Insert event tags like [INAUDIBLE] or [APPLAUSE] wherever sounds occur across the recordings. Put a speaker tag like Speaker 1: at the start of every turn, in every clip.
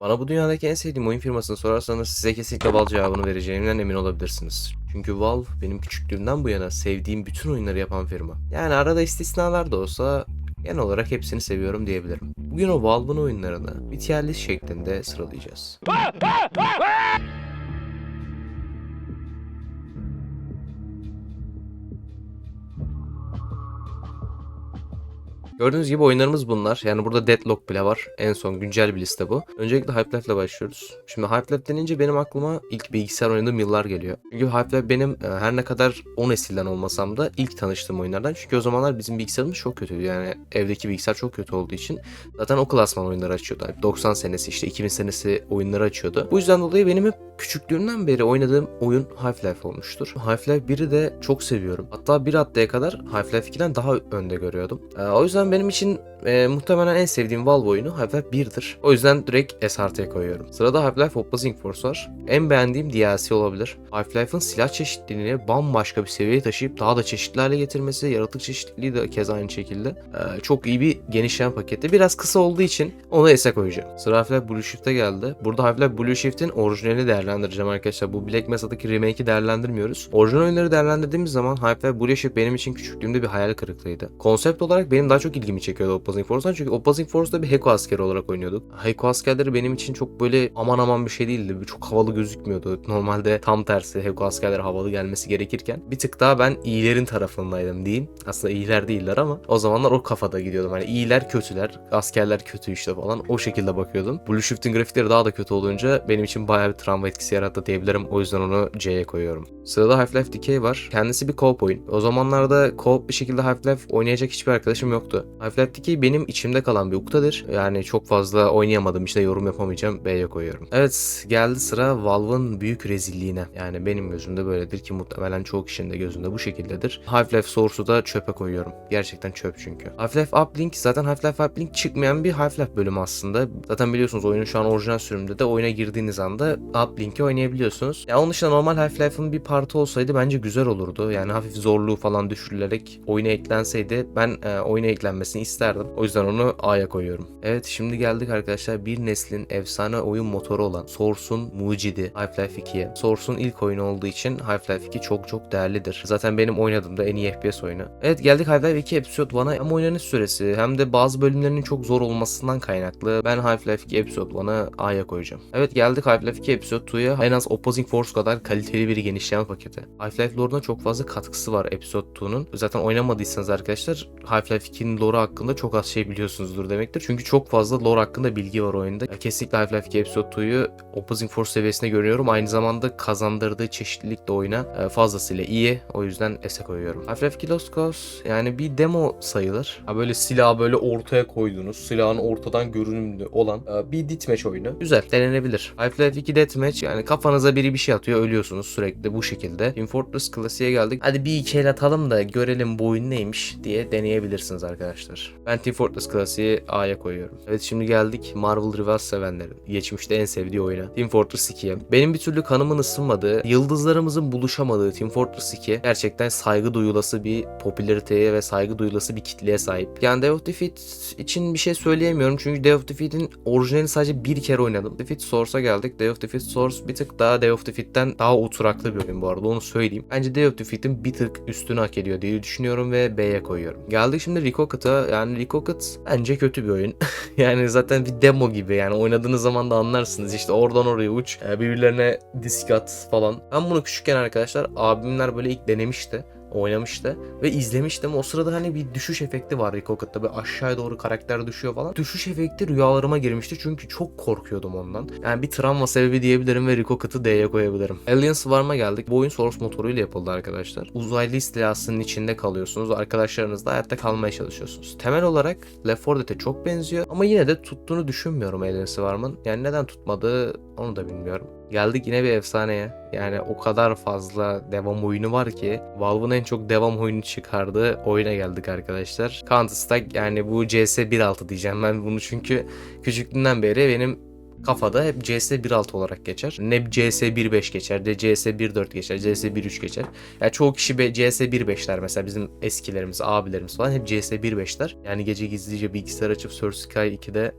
Speaker 1: Bana bu dünyadaki en sevdiğim oyun firmasını sorarsanız size kesinlikle Valve cevabını vereceğimden emin olabilirsiniz. Çünkü Valve benim küçüklüğümden bu yana sevdiğim bütün oyunları yapan firma. Yani arada istisnalar da olsa genel olarak hepsini seviyorum diyebilirim. Bugün o Valve'ın oyunlarını bir tier list şeklinde sıralayacağız. Gördüğünüz gibi oyunlarımız bunlar. Yani burada Deadlock bile var. En son güncel bir liste bu. Öncelikle Half-Life ile başlıyoruz. Şimdi Half-Life denince benim aklıma ilk bilgisayar oynadığım yıllar geliyor. Çünkü Half-Life benim e, her ne kadar o nesilden olmasam da ilk tanıştığım oyunlardan. Çünkü o zamanlar bizim bilgisayarımız çok kötüydü. Yani evdeki bilgisayar çok kötü olduğu için zaten o klasman oyunları açıyordu. Yani 90 senesi işte 2000 senesi oyunları açıyordu. Bu yüzden dolayı benim hep küçüklüğümden beri oynadığım oyun Half-Life olmuştur. Half-Life 1'i de çok seviyorum. Hatta bir haftaya kadar Half-Life 2'den daha önde görüyordum. E, o yüzden benim için e, muhtemelen en sevdiğim Valve oyunu Half-Life 1'dir. O yüzden direkt SRT'ye koyuyorum. Sırada Half-Life Opposing Force var. En beğendiğim DLC olabilir. Half-Life'ın silah çeşitliliğini bambaşka bir seviyeye taşıyıp daha da çeşitli getirmesi, yaratık çeşitliliği de keza aynı şekilde. E, çok iyi bir genişleyen paketi. Biraz kısa olduğu için onu S'e koyacağım. Sıra Half-Life Blue Shift'e geldi. Burada Half-Life Blue Shift'in orijinalini değerlendireceğim arkadaşlar. Bu Black Mesa'daki remake'i değerlendirmiyoruz. Orijinal oyunları değerlendirdiğimiz zaman Half-Life Blue Shift benim için küçüklüğümde bir hayal kırıklığıydı. Konsept olarak benim daha çok ilgimi çekiyordu Opposing Force'dan çünkü Opposing Force'da bir Heko askeri olarak oynuyorduk. Heko askerleri benim için çok böyle aman aman bir şey değildi. Çok havalı gözükmüyordu. Normalde tam tersi Heko askerleri havalı gelmesi gerekirken bir tık daha ben iyilerin tarafındaydım diyeyim. Aslında iyiler değiller ama o zamanlar o kafada gidiyordum. Hani iyiler kötüler, askerler kötü işte falan o şekilde bakıyordum. Blue Shift'in grafikleri daha da kötü olunca benim için bayağı bir travma etkisi yarattı diyebilirim. O yüzden onu C'ye koyuyorum. Sırada Half-Life Decay var. Kendisi bir co-op oyun. O zamanlarda co-op bir şekilde Half-Life oynayacak hiçbir arkadaşım yoktu. Half-Life Decay benim içimde kalan bir uktadır. Yani çok fazla oynayamadım işte yorum yapamayacağım B'ye koyuyorum. Evet geldi sıra Valve'ın büyük rezilliğine. Yani benim gözümde böyledir ki muhtemelen çoğu kişinin de gözünde bu şekildedir. Half-Life Source'u da çöpe koyuyorum. Gerçekten çöp çünkü. Half-Life Uplink zaten Half-Life Uplink çıkmayan bir Half-Life bölümü aslında. Zaten biliyorsunuz oyunun şu an orijinal sürümünde de oyuna girdiğiniz anda Uplink'i oynayabiliyorsunuz. Ya onun dışında normal Half-Life'ın bir partı olsaydı bence güzel olurdu. Yani hafif zorluğu falan düşürülerek oyuna eklenseydi ben e, oyuna eklenmesini isterdim. O yüzden onu A'ya koyuyorum. Evet şimdi geldik arkadaşlar bir neslin efsane oyun motoru olan Source'un mucidi Half-Life 2'ye. Source'un ilk oyunu olduğu için Half-Life 2 çok çok değerlidir. Zaten benim oynadığımda en iyi FPS oyunu. Evet geldik Half-Life 2 Episode 1'a hem oynanış süresi hem de bazı bölümlerinin çok zor olmasından kaynaklı ben Half-Life 2 Episode 1'a A'ya koyacağım. Evet geldik Half-Life 2 Episode 2'ya en az Opposing Force kadar kaliteli bir genişleme paketi. Half-Life lore'una çok fazla katkısı var Episode 2'nun. Zaten oynamadıysanız arkadaşlar Half-Life 2'nin lore hakkında çok az şey biliyorsunuzdur demektir. Çünkü çok fazla lore hakkında bilgi var oyunda. Kesinlikle Half-Life 2 Episode 2'yu Opposing Force seviyesinde görüyorum. Aynı zamanda kazandırdığı çeşitlilik de oyuna e, fazlasıyla iyi. O yüzden S'e koyuyorum. Half-Life 2 Lost Cause yani bir demo sayılır. Ha böyle silahı böyle ortaya koydunuz. Silahın ortadan görünümlü olan e, bir deathmatch oyunu. Güzel denenebilir. Half-Life 2 Deathmatch yani kafanıza biri bir şey atıyor ölüyorsunuz sürekli bu şekilde. Team Fortress klasiğe geldik. Hadi bir iki el atalım da görelim bu oyun neymiş diye deneyebilirsiniz arkadaşlar. Ben Team Fortress klasiği A'ya koyuyorum. Evet şimdi geldik Marvel Rivals sevenlerin. Geçmişte en sevdiği oyuna. Team Fortress 2'ye. Benim bir türlü kanımın ısınmadığı, yıldızlarımızın buluşamadığı Team Fortress 2 gerçekten saygı duyulası bir popülariteye ve saygı duyulası bir kitleye sahip. Yani Day of Defeat için bir şey söyleyemiyorum çünkü Day of Defeat'in orijinalini sadece bir kere oynadım. Defeat Source'a geldik. Day of Defeat Source bir tık daha Day of Defeat'ten daha oturaklı bir oyun bu arada onu söyleyeyim. Bence Day of Defeat'in bir tık üstünü hak ediyor diye düşünüyorum ve B'ye koyuyorum. Geldik şimdi Recocket'a. Yani Recocket bence kötü bir oyun. [LAUGHS] yani zaten bir demo gibi yani oynadığınız zaman da anlarsınız. İşte oradan oraya uç, e, birbirlerine disk at falan. Ben bunu küçükken arkadaşlar abimler böyle ilk denemişti oynamıştı ve izlemiştim. O sırada hani bir düşüş efekti var Recocket'ta. Böyle aşağıya doğru karakter düşüyor falan. Düşüş efekti rüyalarıma girmişti çünkü çok korkuyordum ondan. Yani bir travma sebebi diyebilirim ve Recocket'ı D'ye koyabilirim. Alien Swarm'a geldik. Bu oyun Source motoruyla yapıldı arkadaşlar. Uzaylı istilasının içinde kalıyorsunuz. Arkadaşlarınızla hayatta kalmaya çalışıyorsunuz. Temel olarak Left 4 Dead'e çok benziyor ama yine de tuttuğunu düşünmüyorum Alien Swarm'ın. Yani neden tutmadığı onu da bilmiyorum. Geldik yine bir efsaneye. Yani o kadar fazla devam oyunu var ki Valve'ın en çok devam oyunu çıkardığı oyuna geldik arkadaşlar. Counter Strike yani bu CS 1.6 diyeceğim ben bunu çünkü küçüklüğümden beri benim kafada hep CS 1.6 olarak geçer. Ne CS 1.5 geçer, de CS 1.4 geçer, CS 1.3 geçer. Yani çoğu kişi be- CS 1.5'ler mesela bizim eskilerimiz, abilerimiz falan hep CS 1.5'ler. Yani gece gizlice bilgisayar açıp Source Sky 2'de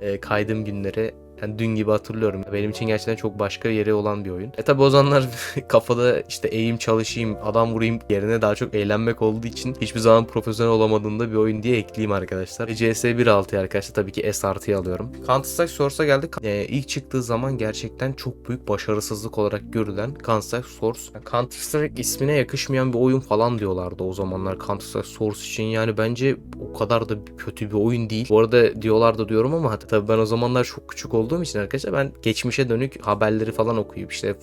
Speaker 1: e, kaydığım günleri Yani dün gibi hatırlıyorum. Benim için gerçekten çok başka yeri olan bir oyun. E tabi o zamanlar [LAUGHS] kafada işte eğim çalışayım, adam vurayım yerine daha çok eğlenmek olduğu için hiçbir zaman profesyonel olamadığında bir oyun diye ekleyeyim arkadaşlar. E, CS 1.6'yı arkadaşlar tabii ki S artıyı alıyorum. Counter Strike Source'a geldik. E, ilk çıktığı zaman gerçekten çok büyük başarısızlık olarak görülen Counter Strike Source. Yani Counter Strike ismine yakışmayan bir oyun falan diyorlardı o zamanlar Counter Strike Source için. Yani bence o kadar da kötü bir oyun değil. Bu arada diyorlardı diyorum ama tabii ben o zamanlar çok küçük olduğum için arkadaşlar ben geçmişe dönük haberleri falan okuyup işte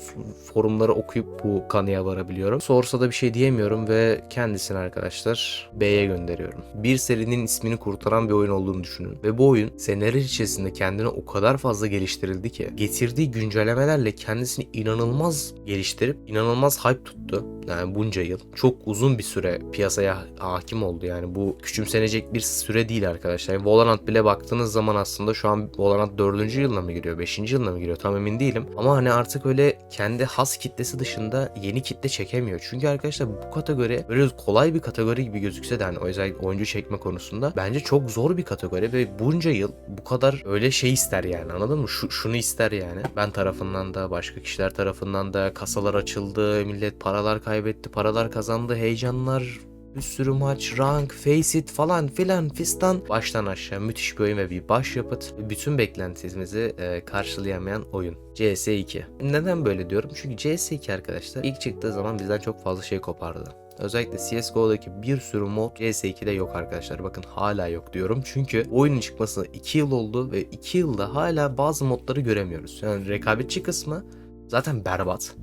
Speaker 1: forumları okuyup bu kanıya varabiliyorum. Source'a da bir şey diyemiyorum ve kendisini arkadaşlar B'ye gönderiyorum. Bir serinin ismini kurtaran bir oyun olduğunu düşünün. Ve bu oyun seneler içerisinde kendini o kadar fazla geliştirildi ki getirdiği güncellemelerle kendisini inanılmaz geliştirip inanılmaz hype tuttu. Yani bunca yıl. Çok uzun bir süre piyasaya hakim oldu yani bu küçümsenecek bir süre değil arkadaşlar. Yani Valorant bile baktığınız zaman aslında şu an Valorant 4. yılına mı giriyor 5. yılına mı giriyor tam emin değilim. Ama hani artık öyle kendi has kitlesi dışında yeni kitle çekemiyor. Çünkü arkadaşlar bu kategori böyle kolay bir kategori gibi gözükse de hani özellikle oyuncu çekme konusunda bence çok zor bir kategori ve bunca yıl bu kadar öyle şey ister yani anladın mı? Şu, şunu ister yani. Ben tarafından da başka kişiler tarafından da kasalar açıldı, millet paralar kaybetti, paralar kazandı, heyecanlar bir sürü maç, rank, faceit falan filan fistan baştan aşağı müthiş bir oyun ve bir başyapıt. Bütün beklentimizi e, karşılayamayan oyun. CS2. Neden böyle diyorum? Çünkü CS2 arkadaşlar ilk çıktığı zaman bizden çok fazla şey kopardı. Özellikle CSGO'daki bir sürü mod CS2'de yok arkadaşlar. Bakın hala yok diyorum. Çünkü oyunun çıkmasına 2 yıl oldu ve 2 yılda hala bazı modları göremiyoruz. Yani rekabetçi kısmı zaten berbat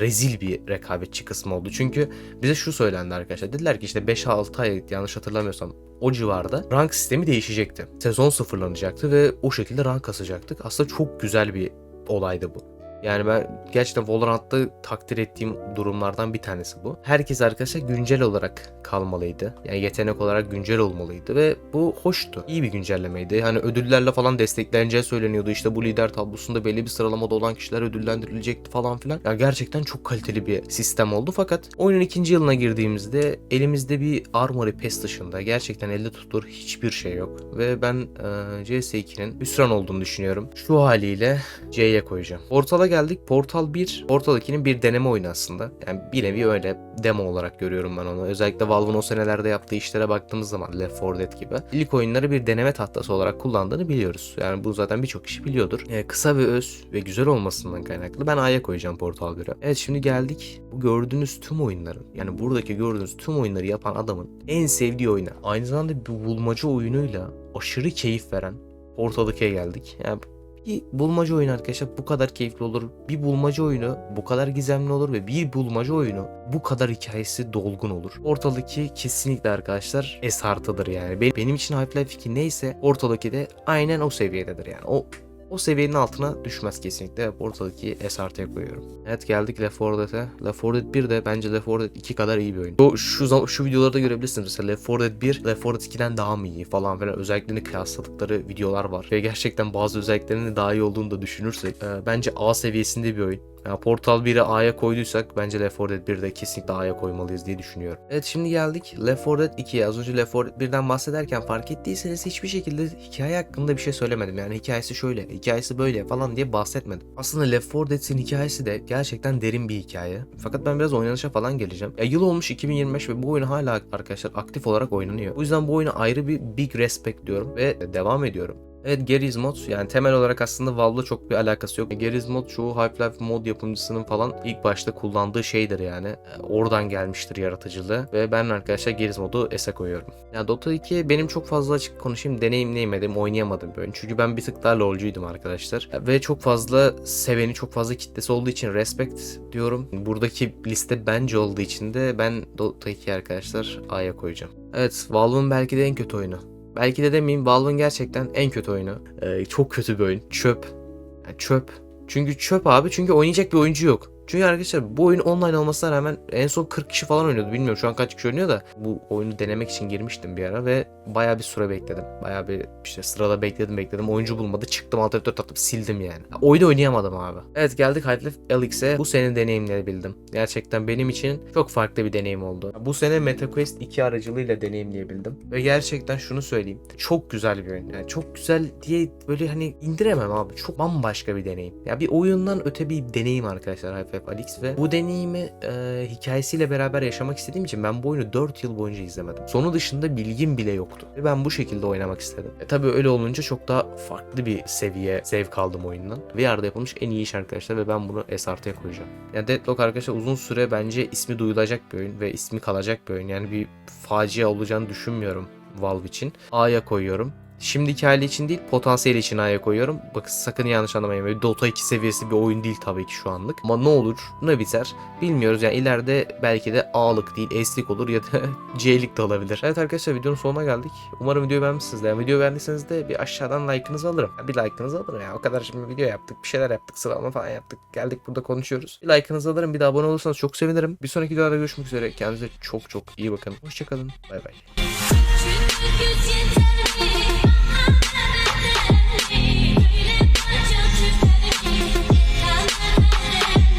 Speaker 1: rezil bir rekabetçi kısmı oldu. Çünkü bize şu söylendi arkadaşlar. Dediler ki işte 5-6 ay yanlış hatırlamıyorsam o civarda rank sistemi değişecekti. Sezon sıfırlanacaktı ve o şekilde rank kasacaktık. Aslında çok güzel bir olaydı bu. Yani ben gerçekten Valorant'ta takdir ettiğim durumlardan bir tanesi bu. Herkes arkadaşlar güncel olarak kalmalıydı. Yani yetenek olarak güncel olmalıydı ve bu hoştu. İyi bir güncellemeydi. Hani ödüllerle falan destekleneceği söyleniyordu. İşte bu lider tablosunda belli bir sıralamada olan kişiler ödüllendirilecekti falan filan. Yani gerçekten çok kaliteli bir sistem oldu fakat oyunun ikinci yılına girdiğimizde elimizde bir Armory Pass dışında gerçekten elde tutur hiçbir şey yok. Ve ben e, CS2'nin hüsran olduğunu düşünüyorum. Şu haliyle C'ye koyacağım. Portal'a geldik. Portal 1, Portal 2'nin bir deneme oyunu aslında. Yani bir nevi öyle demo olarak görüyorum ben onu. Özellikle Valve'ın o senelerde yaptığı işlere baktığımız zaman Left 4 Dead gibi. İlk oyunları bir deneme tahtası olarak kullandığını biliyoruz. Yani bu zaten birçok kişi biliyordur. Ee, kısa ve öz ve güzel olmasından kaynaklı ben A'ya koyacağım Portal 1'e. Evet şimdi geldik bu gördüğünüz tüm oyunların yani buradaki gördüğünüz tüm oyunları yapan adamın en sevdiği oyuna. Aynı zamanda bir bulmaca oyunuyla aşırı keyif veren Portal 2'ye geldik. Yani bir bulmaca oyunu arkadaşlar bu kadar keyifli olur. Bir bulmaca oyunu bu kadar gizemli olur ve bir bulmaca oyunu bu kadar hikayesi dolgun olur. 2 kesinlikle arkadaşlar S artıdır yani. Be- Benim için Half-Life 2 neyse 2 de aynen o seviyededir yani. O o seviyenin altına düşmez kesinlikle. Portal 2'yi S artıya koyuyorum. Evet geldik Left 4 Dead'e. Left 4 Dead 1 de bence Left 4 Dead 2 kadar iyi bir oyun. O, şu, şu videolarda görebilirsiniz. Mesela Left 4 Dead 1 Left 4 Dead 2'den daha mı iyi falan filan özelliklerini kıyasladıkları videolar var. Ve gerçekten bazı özelliklerinin daha iyi olduğunu da düşünürsek e, bence A seviyesinde bir oyun. Yani Portal 1'i A'ya koyduysak bence Left 4 Dead 1'i de kesinlikle A'ya koymalıyız diye düşünüyorum. Evet şimdi geldik Left 4 Dead 2'ye. Az önce Left 4 Dead 1'den bahsederken fark ettiyseniz hiçbir şekilde hikaye hakkında bir şey söylemedim. Yani hikayesi şöyle, hikayesi böyle falan diye bahsetmedim. Aslında Left 4 Dead'in hikayesi de gerçekten derin bir hikaye. Fakat ben biraz oynanışa falan geleceğim. Ya yıl olmuş 2025 ve bu oyun hala arkadaşlar aktif olarak oynanıyor. O yüzden bu oyuna ayrı bir big respect diyorum ve devam ediyorum. Evet Garry's Mod yani temel olarak aslında Valve'la çok bir alakası yok. Garry's Mod çoğu Half-Life mod yapımcısının falan ilk başta kullandığı şeydir yani. E, Oradan gelmiştir yaratıcılığı ve ben arkadaşlar Garry's Mod'u S'e koyuyorum. Ya Dota 2 benim çok fazla açık konuşayım deneyimleyemedim, oynayamadım oyun. Çünkü ben bir tık daha LoL'cuydum arkadaşlar. Ve çok fazla seveni, çok fazla kitlesi olduğu için respect diyorum. Buradaki liste bence olduğu için de ben Dota 2 arkadaşlar A'ya koyacağım. Evet Valve'ın belki de en kötü oyunu. Belki de demeyeyim Valve'ın gerçekten en kötü oyunu. Ee, çok kötü bir oyun. Çöp. Yani çöp. Çünkü çöp abi çünkü oynayacak bir oyuncu yok. Çünkü arkadaşlar bu oyun online olmasına rağmen en son 40 kişi falan oynuyordu. Bilmiyorum şu an kaç kişi oynuyor da bu oyunu denemek için girmiştim bir ara ve bayağı bir süre bekledim. Bayağı bir işte sırada bekledim bekledim. Oyuncu bulmadı. Çıktım alt F4 atıp sildim yani. Oyunu oynayamadım abi. Evet geldik Half-Life Alyx'e. Bu sene deneyimleyebildim. Gerçekten benim için çok farklı bir deneyim oldu. Bu sene MetaQuest 2 aracılığıyla deneyimleyebildim. Ve gerçekten şunu söyleyeyim. Çok güzel bir oyun. Yani çok güzel diye böyle hani indiremem abi. Çok bambaşka bir deneyim. Ya bir oyundan öte bir deneyim arkadaşlar Half-Life Alyx ve bu deneyimi e, hikayesiyle beraber yaşamak istediğim için ben bu oyunu 4 yıl boyunca izlemedim. Sonu dışında bilgim bile yoktu. Ve ben bu şekilde oynamak istedim. E tabii öyle olunca çok daha farklı bir seviye zevk aldım oyundan. VR'da yapılmış en iyi iş arkadaşlar ve ben bunu SRT'ye koyacağım. Yani Deadlock arkadaşlar uzun süre bence ismi duyulacak bir oyun ve ismi kalacak bir oyun. Yani bir facia olacağını düşünmüyorum Valve için. A'ya koyuyorum. Şimdiki hali için değil potansiyel için ayağa koyuyorum. Bakın sakın yanlış anlamayın. Böyle Dota 2 seviyesi bir oyun değil tabii ki şu anlık. Ama ne olur ne biter bilmiyoruz. Yani ileride belki de A'lık değil S'lik olur ya da [LAUGHS] C'lik de olabilir. Evet arkadaşlar videonun sonuna geldik. Umarım videoyu beğenmişsinizdir. Yani video beğendiyseniz de bir aşağıdan like'ınızı alırım. Yani bir like'ınızı alırım ya. O kadar şimdi video yaptık bir şeyler yaptık sıralama falan yaptık. Geldik burada konuşuyoruz. Bir like'ınızı alırım. Bir de abone olursanız çok sevinirim. Bir sonraki videoda görüşmek üzere. Kendinize çok çok iyi bakın. Hoşçakalın. Bay bay.